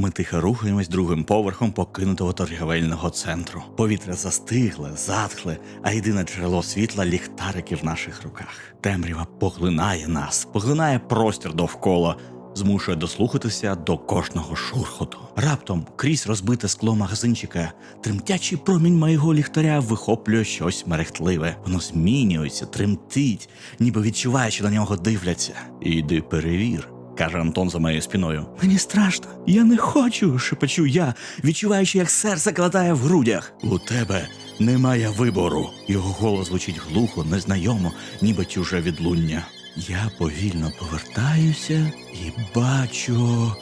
Ми тихо рухаємось другим поверхом покинутого торгівельного центру. Повітря застигле, затхле, а єдине джерело світла ліхтарики в наших руках. Темрява поглинає нас, поглинає простір довкола, змушує дослухатися до кожного шурхоту. Раптом, крізь розбите скло магазинчика, тремтячий промінь моєго ліхтаря вихоплює щось мерехтливе. Воно змінюється, тремтить, ніби відчуває, що на нього дивляться. Іди перевір каже Антон за моєю спіною. Мені страшно, я не хочу, шепочу я, відчуваючи, як серце кладає в грудях. У тебе немає вибору. Його голос звучить глухо, незнайомо, ніби чуже відлуння. Я повільно повертаюся і бачу.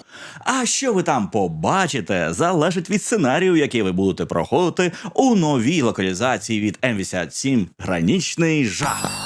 А що ви там побачите, залежить від сценарію, який ви будете проходити у новій локалізації від М87 Гранічний жах.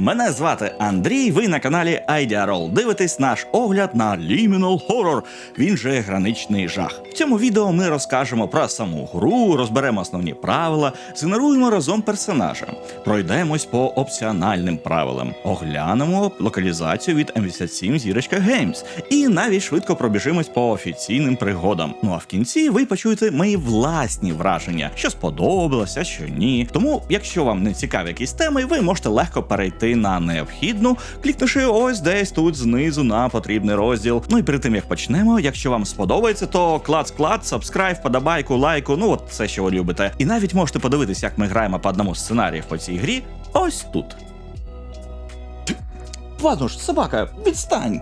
Мене звати Андрій. Ви на каналі IDROL. Дивитесь наш огляд на Liminal Horror. Він же граничний жах. В цьому відео ми розкажемо про саму гру, розберемо основні правила, згенеруємо разом персонажа, пройдемось по опціональним правилам, оглянемо локалізацію від M87 Зірочка Games і навіть швидко пробіжимось по офіційним пригодам. Ну а в кінці ви почуєте мої власні враження, що сподобалося, що ні. Тому, якщо вам не цікаві якісь теми, ви можете легко перейти на необхідну, клікнувши ось десь тут знизу на потрібний розділ. Ну і перед тим як почнемо, якщо вам сподобається, то клац-клац, сабскрайб, подобайку, лайку, ну от все, що ви любите. І навіть можете подивитись, як ми граємо по одному сценарію по цій грі. Ось тут. Ладно ж, собака, відстань.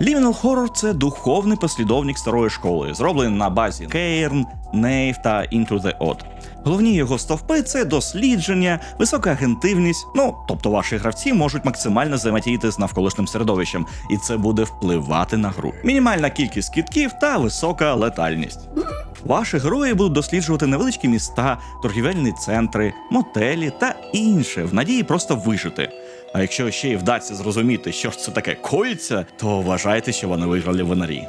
Liminal Horror – це духовний послідовник старої школи, зроблений на базі Cairn, Nave та Into the Odd. Головні його стовпи це дослідження, висока агентивність. Ну тобто ваші гравці можуть максимально взаємодіяти з навколишнім середовищем, і це буде впливати на гру. Мінімальна кількість кітків та висока летальність. Ваші герої будуть досліджувати невеличкі міста, торгівельні центри, мотелі та інше в надії просто вижити. А якщо ще й вдасться зрозуміти, що ж це таке коїться, то вважайте, що вони виграли в інарі.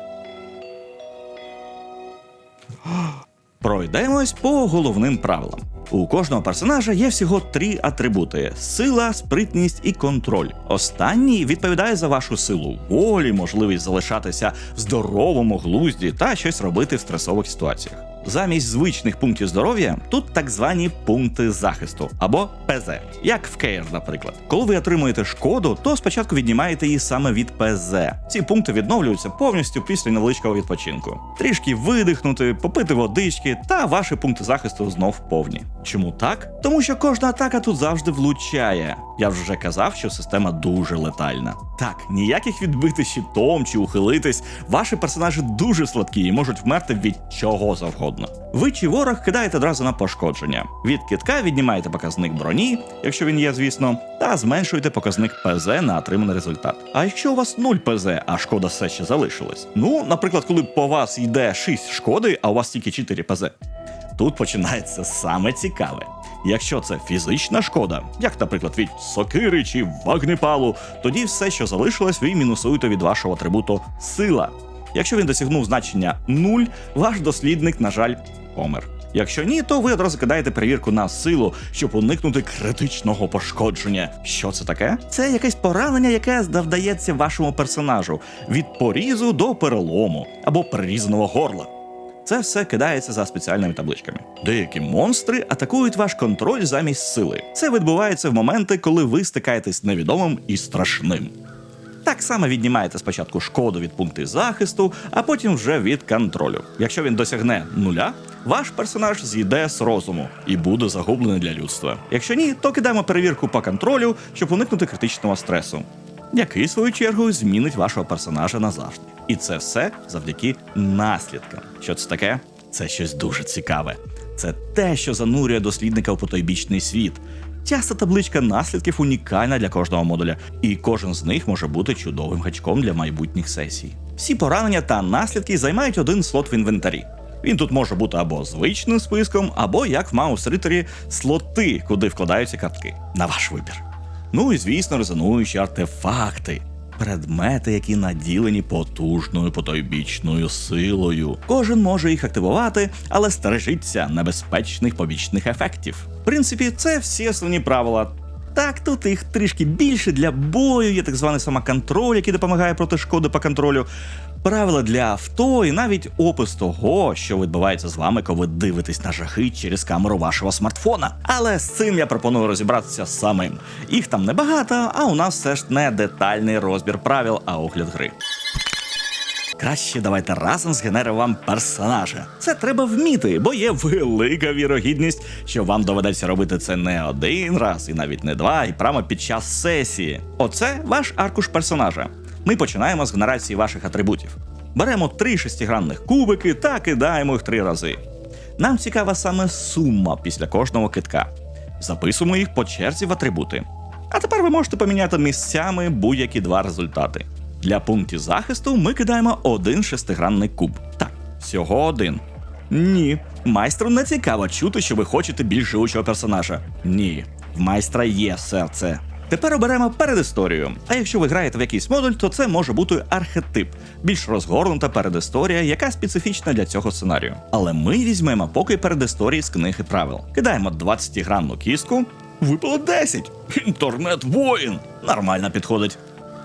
Пройдемось по головним правилам. У кожного персонажа є всього три атрибути: сила, спритність і контроль. Останній відповідає за вашу силу волі, можливість залишатися в здоровому глузді та щось робити в стресових ситуаціях. Замість звичних пунктів здоров'я тут так звані пункти захисту або ПЗ, як в Кейр, наприклад. Коли ви отримуєте шкоду, то спочатку віднімаєте її саме від ПЗ. Ці пункти відновлюються повністю після невеличкого відпочинку. Трішки видихнути, попити водички, та ваші пункти захисту знов повні. Чому так? Тому що кожна атака тут завжди влучає. Я вже казав, що система дуже летальна. Так, ніяких відбити щитом чи ухилитись. Ваші персонажі дуже слабкі і можуть вмерти від чого завгодно. Ви чи ворог кидаєте одразу на пошкодження. Від китка віднімаєте показник броні, якщо він є, звісно, та зменшуєте показник ПЗ на отриманий результат. А якщо у вас 0 ПЗ, а шкода все ще залишилась. Ну, наприклад, коли по вас йде 6 шкоди, а у вас тільки 4 ПЗ. Тут починається саме цікаве. Якщо це фізична шкода, як, наприклад, від сокири чи вогнепалу, тоді все, що залишилось, ви мінусуєте від вашого атрибуту сила. Якщо він досягнув значення 0, ваш дослідник, на жаль, помер. Якщо ні, то ви одразу кидаєте перевірку на силу, щоб уникнути критичного пошкодження. Що це таке? Це якесь поранення, яке завдається вашому персонажу від порізу до перелому або перерізаного горла. Це все кидається за спеціальними табличками. Деякі монстри атакують ваш контроль замість сили. Це відбувається в моменти, коли ви стикаєтесь невідомим і страшним. Так само віднімаєте спочатку шкоду від пунктів захисту, а потім вже від контролю. Якщо він досягне нуля, ваш персонаж з'їде з розуму і буде загублений для людства. Якщо ні, то кидаємо перевірку по контролю, щоб уникнути критичного стресу, який, в свою чергу, змінить вашого персонажа назавжди. І це все завдяки наслідкам. Що це таке? Це щось дуже цікаве. Це те, що занурює дослідника в потойбічний світ. Часто табличка наслідків унікальна для кожного модуля, і кожен з них може бути чудовим гачком для майбутніх сесій. Всі поранення та наслідки займають один слот в інвентарі. Він тут може бути або звичним списком, або як в Маус Ритері слоти, куди вкладаються картки. На ваш вибір. Ну і звісно, резонуючі артефакти. предмети, які наділені потужною потойбічною силою. Кожен може їх активувати, але стережіться небезпечних побічних ефектів. В принципі, це всі основні правила. Так, тут їх трішки більше для бою, є так званий самоконтроль, який допомагає проти шкоди по контролю. Правила для авто і навіть опис того, що відбувається з вами, коли дивитесь на жахи через камеру вашого смартфона. Але з цим я пропоную розібратися самим. Їх там небагато, а у нас все ж не детальний розбір правил, а огляд гри. Краще давайте разом згенеримо вам персонажа. Це треба вміти, бо є велика вірогідність, що вам доведеться робити це не один раз, і навіть не два, і прямо під час сесії. Оце ваш аркуш персонажа. Ми починаємо з генерації ваших атрибутів. Беремо три шестигранних кубики та кидаємо їх три рази. Нам цікава саме сума після кожного китка. Записуємо їх по черзі в атрибути. А тепер ви можете поміняти місцями будь-які два результати. Для пунктів захисту ми кидаємо один шестигранний куб. Так, всього один. Ні. Майстру не цікаво чути, що ви хочете більш живучого персонажа. Ні. В майстра є серце. Тепер оберемо передісторію. А якщо ви граєте в якийсь модуль, то це може бути архетип, більш розгорнута передісторія, яка специфічна для цього сценарію. Але ми візьмемо поки передісторії з книги правил. Кидаємо 20-гранну кістку. Випало 10. Інтернет воїн. Нормально підходить.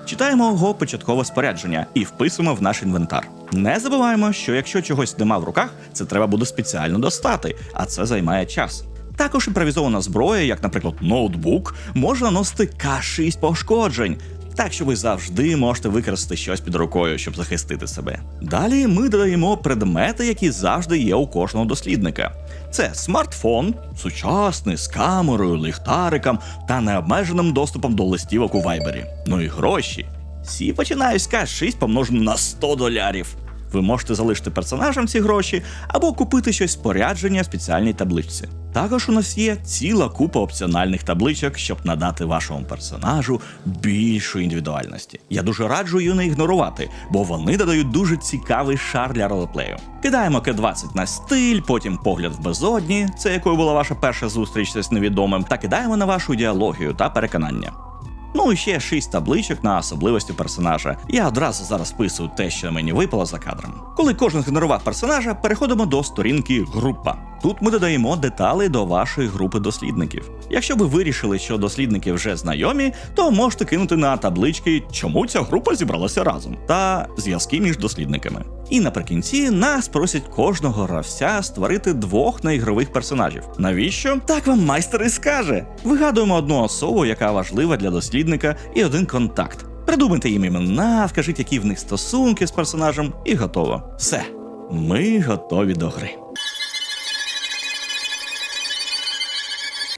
Читаємо його початкове спорядження і вписуємо в наш інвентар. Не забуваємо, що якщо чогось нема в руках, це треба буде спеціально достати, а це займає час. Також імпровізована зброя, як, наприклад, ноутбук, може наносити К6 пошкоджень. Так що ви завжди можете використати щось під рукою, щоб захистити себе. Далі ми додаємо предмети, які завжди є у кожного дослідника. Це смартфон, сучасний з камерою, ліхтариком та необмеженим доступом до листівок у вайбері. Ну і гроші. Всі починають з К6 помножено на 100 долярів. Ви можете залишити персонажам ці гроші або купити щось спорядження в спеціальній табличці. Також у нас є ціла купа опціональних табличок, щоб надати вашому персонажу більшу індивідуальності. Я дуже раджу її не ігнорувати, бо вони додають дуже цікавий шар для ролеплею. Кидаємо К20 на стиль, потім погляд в безодні, це якою була ваша перша зустріч з невідомим, та кидаємо на вашу ідеологію та переконання. Ну і ще шість табличок на особливості персонажа. Я одразу зараз списую те, що мені випало за кадром. Коли кожен згенерував персонажа, переходимо до сторінки група. Тут ми додаємо деталі до вашої групи дослідників. Якщо ви вирішили, що дослідники вже знайомі, то можете кинути на таблички, чому ця група зібралася разом, та зв'язки між дослідниками. І наприкінці нас просять кожного гравця створити двох неігрових персонажів. Навіщо? Так вам майстер і скаже. Вигадуємо одну особу, яка важлива для дослідника, і один контакт. Придумайте їм імена, вкажіть, які в них стосунки з персонажем, і готово. Все, ми готові до гри.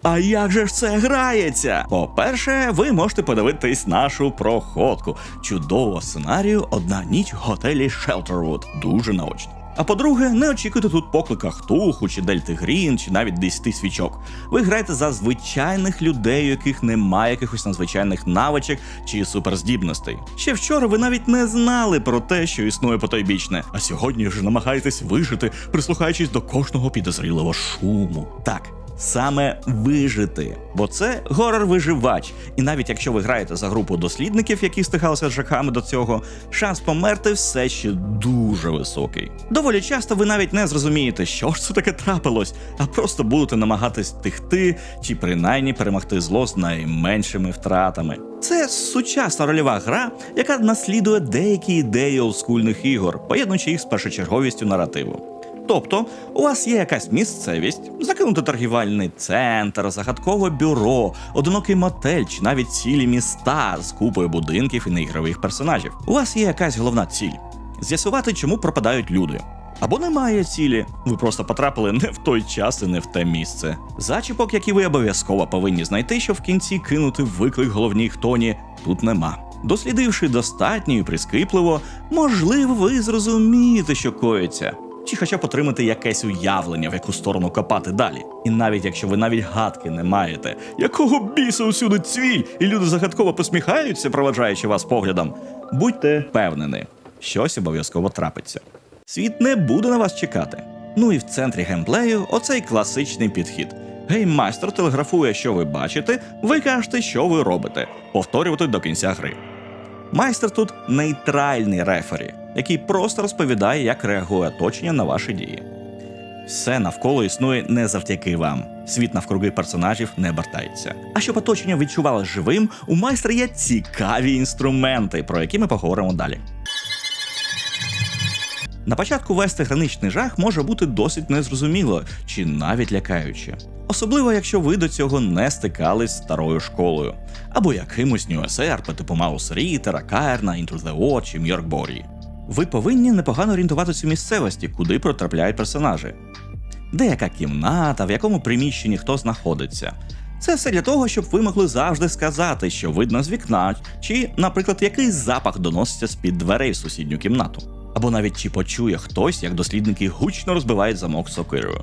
А як же ж це грається? По-перше, ви можете подивитись нашу проходку. Чудового сценарію одна ніч в готелі Шелтервуд. Дуже наочно. А по-друге, не очікуйте тут поклика Хтуху, чи Дельти Грін, чи навіть 10 свічок. Ви граєте за звичайних людей, у яких немає якихось надзвичайних навичок чи суперздібностей. Ще вчора ви навіть не знали про те, що існує потойбічне, а сьогодні вже намагаєтесь вижити, прислухаючись до кожного підозрілого шуму. Так. Саме вижити, бо це горор-виживач. І навіть якщо ви граєте за групу дослідників, які стикалися з жахами до цього, шанс померти все ще дуже високий. Доволі часто ви навіть не зрозумієте, що ж це таке трапилось, а просто будете намагатись тихти чи принаймні перемогти зло з найменшими втратами. Це сучасна рольова гра, яка наслідує деякі ідеї олдскульних ігор, поєднуючи їх з першочерговістю наративу. Тобто, у вас є якась місцевість, закинутий торгівельний центр, загадкове бюро, одинокий мотель чи навіть цілі міста з купою будинків і неігрових персонажів. У вас є якась головна ціль з'ясувати, чому пропадають люди. Або немає цілі, ви просто потрапили не в той час і не в те місце. Зачіпок, які ви обов'язково повинні знайти, щоб в кінці кинути виклик головній хтоні, тут нема. Дослідивши достатньо і прискіпливо, можливо, ви зрозумієте, що коїться чи хоча б отримати якесь уявлення, в яку сторону копати далі. І навіть якщо ви навіть гадки не маєте, якого біса усюди цвіль, і люди загадково посміхаються, проваджаючи вас поглядом, будьте впевнені, щось обов'язково трапиться. Світ не буде на вас чекати. Ну і в центрі геймплею оцей класичний підхід. Гейммайстер телеграфує, що ви бачите, ви кажете, що ви робите, повторювати до кінця гри. Майстер тут нейтральний рефері, який просто розповідає, як реагує оточення на ваші дії. Все навколо існує не завдяки вам. Світ навкруги персонажів не обертається. А щоб оточення відчувало живим, у майстра є цікаві інструменти, про які ми поговоримо далі. На початку вести граничний жах може бути досить незрозуміло чи навіть лякаюче. Особливо, якщо ви до цього не стикались з старою школою, або якимось SR по типу Маус Рітера, Каерна, Into the Watch чи Мьоркборі. Ви повинні непогано орієнтуватися у місцевості, куди потрапляють персонажі. Де яка кімната, в якому приміщенні хто знаходиться. Це все для того, щоб ви могли завжди сказати, що видно з вікна, чи, наприклад, який запах доноситься з-під дверей в сусідню кімнату. Або навіть чи почує хтось, як дослідники гучно розбивають замок сокирою.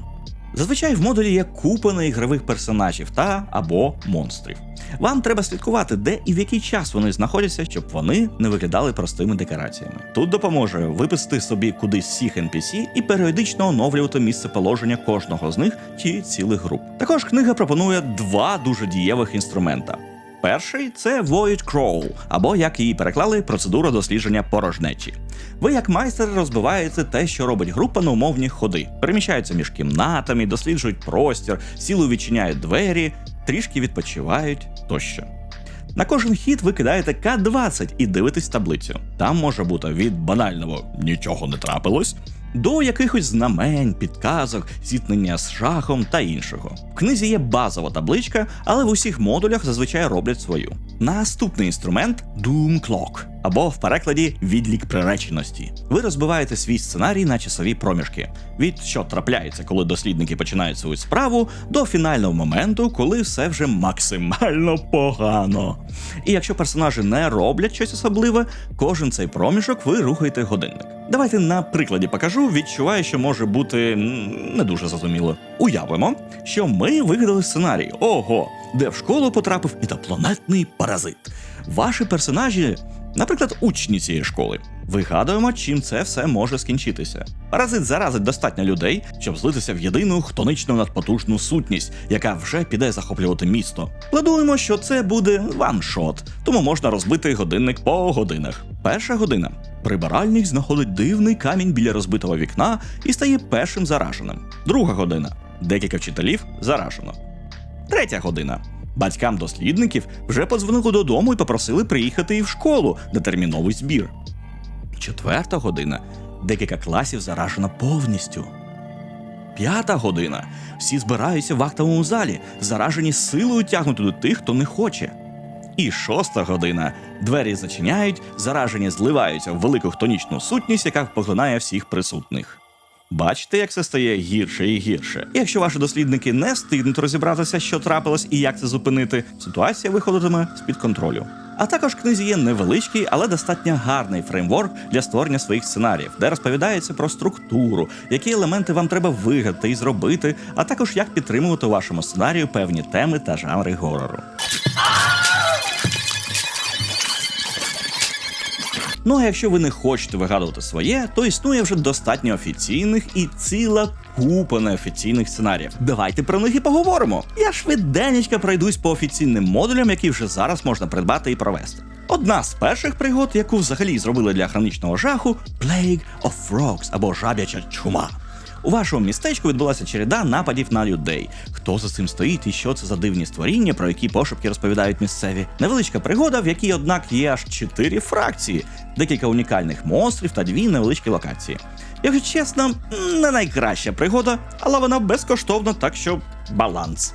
Зазвичай в модулі є купа неігрових персонажів та або монстрів. Вам треба слідкувати, де і в який час вони знаходяться, щоб вони не виглядали простими декораціями. Тут допоможе виписати собі кудись всіх NPC і періодично оновлювати місце положення кожного з них чи цілих груп. Також книга пропонує два дуже дієвих інструмента. Перший це Void Crawl, або як її переклали, процедура дослідження порожнечі. Ви, як майстер, розбиваєте те, що робить група на умовні ходи, переміщаються між кімнатами, досліджують простір, сілу відчиняють двері, трішки відпочивають тощо. На кожен хід ви кидаєте К20 і дивитесь таблицю. Там може бути від банального нічого не трапилось до якихось знамень, підказок, зіткнення з шахом та іншого. В книзі є базова табличка, але в усіх модулях зазвичай роблять свою. Наступний інструмент Doom Clock, або в перекладі відлік приреченості. Ви розбиваєте свій сценарій на часові проміжки, від що трапляється, коли дослідники починають свою справу, до фінального моменту, коли все вже максимально погано. І якщо персонажі не роблять щось особливе, кожен цей проміжок ви рухаєте годинник. Давайте на прикладі покажу, відчуваю, що може бути не дуже зрозуміло. Уявимо, що ми вигадали сценарій. Ого, де в школу потрапив інопланетний паразит. Ваші персонажі, наприклад, учні цієї школи. Вигадуємо, чим це все може скінчитися. Паразит заразить достатньо людей, щоб злитися в єдину хтоничну надпотужну сутність, яка вже піде захоплювати місто. Плануємо, що це буде ваншот, тому можна розбити годинник по годинах. Перша година. Прибиральник знаходить дивний камінь біля розбитого вікна і стає першим зараженим. Друга година. Декілька вчителів заражено. Третя година. Батькам дослідників вже подзвонили додому і попросили приїхати і в школу на терміновий збір. Четверта година. Декілька класів заражено повністю. П'ята година. Всі збираються в актовому залі, заражені силою тягнути до тих, хто не хоче. І шоста година. Двері зачиняють, заражені зливаються в велику хтонічну сутність, яка поглинає всіх присутних. Бачите, як це стає гірше і гірше. Якщо ваші дослідники не встигнуть розібратися, що трапилось і як це зупинити, ситуація виходитиме з-під контролю. А також в книзі є невеличкий, але достатньо гарний фреймворк для створення своїх сценаріїв, де розповідається про структуру, які елементи вам треба вигадати і зробити, а також як підтримувати у вашому сценарію певні теми та жанри горору. Ну а якщо ви не хочете вигадувати своє, то існує вже достатньо офіційних і ціла купа неофіційних сценаріїв. Давайте про них і поговоримо. Я швиденько пройдусь по офіційним модулям, які вже зараз можна придбати і провести. Одна з перших пригод, яку взагалі зробили для хронічного жаху, Plague of Frogs або жаб'яча чума. У вашому містечку відбулася череда нападів на людей. Хто за цим стоїть і що це за дивні створіння, про які пошепки розповідають місцеві? Невеличка пригода, в якій, однак, є аж чотири фракції, декілька унікальних монстрів та дві невеличкі локації. Якщо чесно, не найкраща пригода, але вона безкоштовна, так що баланс.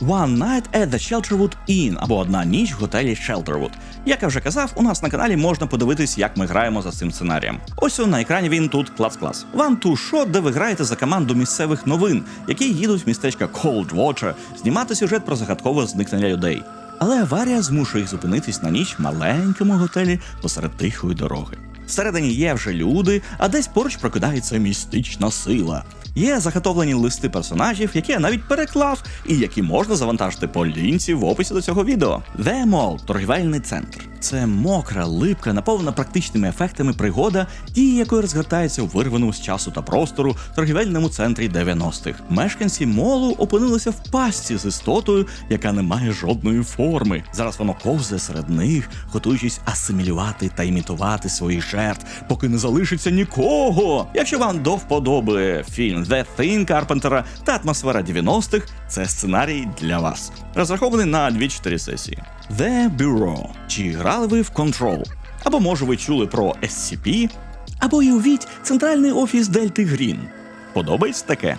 One Night at the Shelterwood Inn або одна ніч в готелі Shelterwood. Як я вже казав, у нас на каналі можна подивитись, як ми граємо за цим сценарієм. Ось на екрані він тут клас-клас. One to Shot, де ви граєте за команду місцевих новин, які їдуть в містечко Cold Water, знімати сюжет про загадкове зникнення людей. Але аварія змушує їх зупинитись на ніч в маленькому готелі посеред тихої дороги. Всередині є вже люди, а десь поруч прокидається містична сила. Є заготовлені листи персонажів, які я навіть переклав, і які можна завантажити по лінці в описі до цього відео. The торгівельний центр. Це мокра, липка, наповнена практичними ефектами пригода, дії якої розгортається у вирваному з часу та простору торгівельному центрі 90-х. Мешканці молу опинилися в пастці з істотою, яка не має жодної форми. Зараз воно ковзе серед них, готуючись асимілювати та імітувати своїх жертв, поки не залишиться нікого. Якщо вам до вподоби фільм The Thing Карпентера та атмосфера 90-х, це сценарій для вас. Розрахований на 2-4 сесії. The Bureau. Чи грали ви в Control? Або може ви чули про SCP? Або і увіть центральний офіс Дельти Грін. Подобається таке?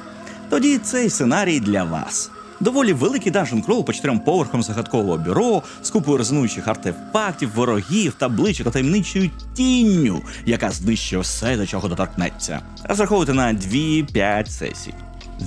Тоді цей сценарій для вас. Доволі великий данжен крол по чотирьом поверхам загадкового бюро з купою резонуючих артефактів, ворогів, табличок та таємничою тінню, яка знищує все, до чого доторкнеться. Розраховуйте на 2-5 сесій.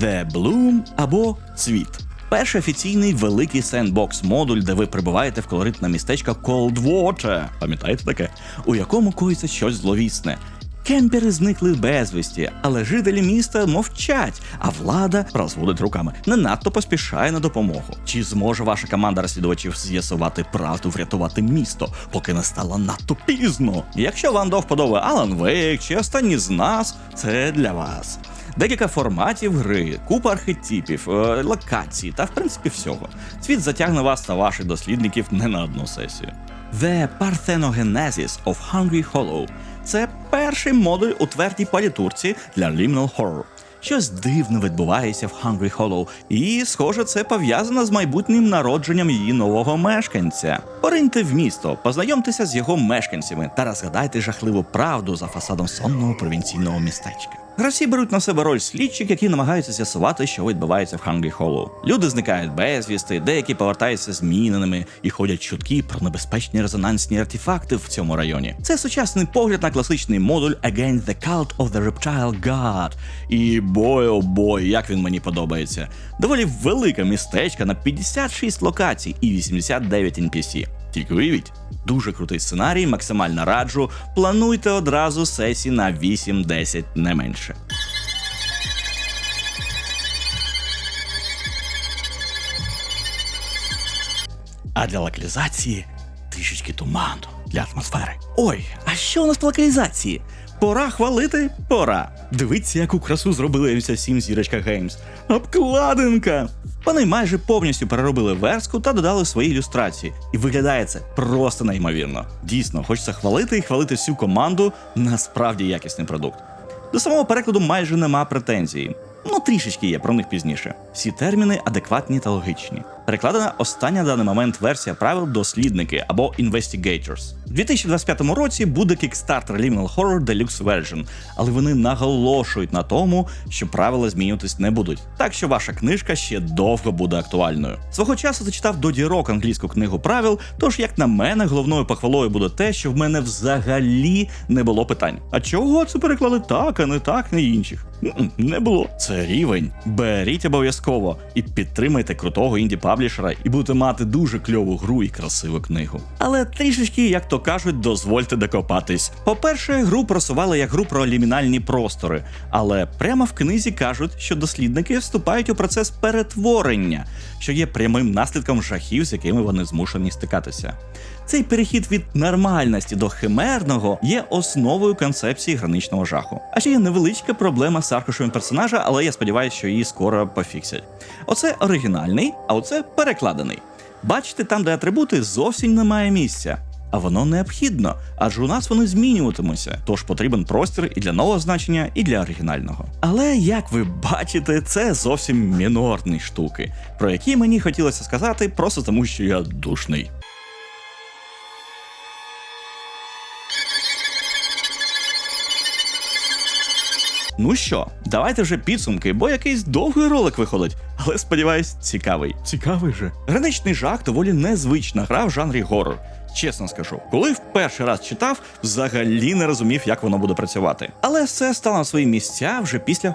The Bloom або Цвіт. Перший офіційний великий сендбокс модуль, де ви прибуваєте в колоритне містечко Cold Water, пам'ятаєте таке, у якому коїться щось зловісне. Кемпери зникли безвісті, але жителі міста мовчать, а влада розводить руками, не надто поспішає на допомогу. Чи зможе ваша команда розслідувачів з'ясувати правду, врятувати місто, поки не стало надто пізно? Якщо вам до вподоби Алан Вейк чи останні з нас, це для вас. Декілька форматів гри, купа архетипів, е, локацій та в принципі всього. Світ затягне вас та ваших дослідників не на одну сесію. The Parthenogenesis of Hungry Hollow – це перший модуль у твердій палітурці для Liminal Horror. Щось дивне відбувається в Hungry Hollow, і, схоже, це пов'язано з майбутнім народженням її нового мешканця. Пориньте в місто, познайомтеся з його мешканцями та розгадайте жахливу правду за фасадом сонного провінційного містечка. Гравці беруть на себе роль слідчих, які намагаються з'ясувати, що відбувається в Hungry Hollow. Люди зникають безвісти, деякі повертаються зміненими і ходять чутки про небезпечні резонансні артефакти в цьому районі. Це сучасний погляд на класичний модуль Against the Cult of the Reptile God. І бой о бой, як він мені подобається. Доволі велика містечка на 56 локацій і 89 NPC. Тільки уявіть, дуже крутий сценарій, максимально раджу. Плануйте одразу сесії на 8-10 не менше. А для локалізації трішечки туману для атмосфери. Ой, а що у нас по локалізації? Пора хвалити, пора. Дивіться, яку красу зробили MC7 зірочка Games. Обкладинка! Вони майже повністю переробили верстку та додали свої ілюстрації. І виглядає це просто неймовірно. Дійсно, хочеться хвалити і хвалити всю команду. Насправді якісний продукт. До самого перекладу майже нема претензій. Ну, трішечки є, про них пізніше. Всі терміни адекватні та логічні. Перекладена остання на даний момент версія правил дослідники або Investigators. У 2025 році буде Kickstarter Liminal Horror Deluxe Version, але вони наголошують на тому, що правила змінюватись не будуть. Так що ваша книжка ще довго буде актуальною. Свого часу зачитав до дірок англійську книгу правил, тож, як на мене, головною похвалою буде те, що в мене взагалі не було питань. А чого це переклали так, а не так, не інших? Не було. Це рівень. Беріть обов'язково і підтримайте крутого інді паблішера, і будете мати дуже кльову гру і красиву книгу. Але трішечки, як то кажуть, дозвольте докопатись. По-перше, гру просували як гру про лімінальні простори, але прямо в книзі кажуть, що дослідники вступають у процес перетворення, що є прямим наслідком жахів, з якими вони змушені стикатися. Цей перехід від нормальності до химерного є основою концепції граничного жаху. А ще є невеличка проблема з аркушем персонажа, але я сподіваюся, що її скоро пофіксять. Оце оригінальний, а оце перекладений. Бачите, там, де атрибути зовсім немає місця. А воно необхідно, адже у нас вони змінюватимуться, тож потрібен простір і для нового значення, і для оригінального. Але як ви бачите, це зовсім мінорні штуки, про які мені хотілося сказати, просто тому що я душний. Ну що, давайте вже підсумки, бо якийсь довгий ролик виходить, але сподіваюсь, цікавий. Цікавий же. Граничний жах доволі незвична гра в жанрі горор. Чесно скажу, коли в перший раз читав, взагалі не розумів, як воно буде працювати. Але все стало на свої місця вже після.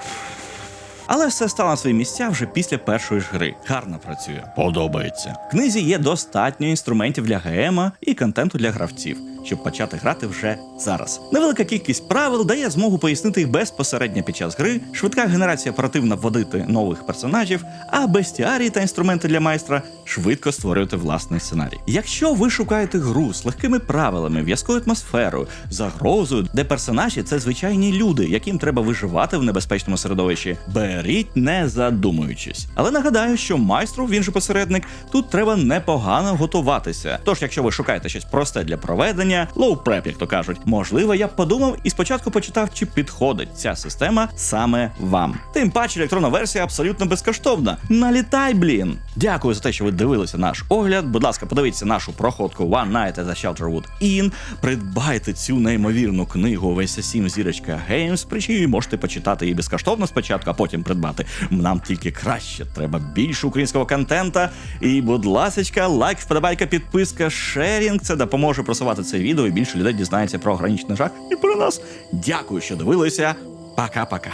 Але все стало на свої місця вже після першої ж гри. Гарно працює. Подобається. В книзі є достатньо інструментів для ГМа і контенту для гравців. Щоб почати грати вже зараз. Невелика кількість правил дає змогу пояснити їх безпосередньо під час гри, швидка генерація оперативно вводити нових персонажів, а бестіарії та інструменти для майстра швидко створювати власний сценарій. Якщо ви шукаєте гру з легкими правилами, в'язкою атмосферою, загрозою, де персонажі це звичайні люди, яким треба виживати в небезпечному середовищі, беріть не задумуючись. Але нагадаю, що майстру, він же посередник, тут треба непогано готуватися. Тож, якщо ви шукаєте щось просте для проведення, low prep, як то кажуть, можливо, я б подумав і спочатку почитав, чи підходить ця система саме вам. Тим паче електронна версія абсолютно безкоштовна. Налітай, блін! Дякую за те, що ви дивилися наш огляд. Будь ласка, подивіться нашу проходку One Night at the Shelterwood Inn. Придбайте цю неймовірну книгу Веся 7 зірочка Games. Причому можете почитати її безкоштовно спочатку, а потім придбати. Нам тільки краще. Треба більше українського контента. І, будь ласочка, лайк, вподобайка, підписка, шерінг. Це допоможе просувати це відео і більше людей дізнається про гранічний жах і про нас. Дякую, що дивилися. Пока-пока.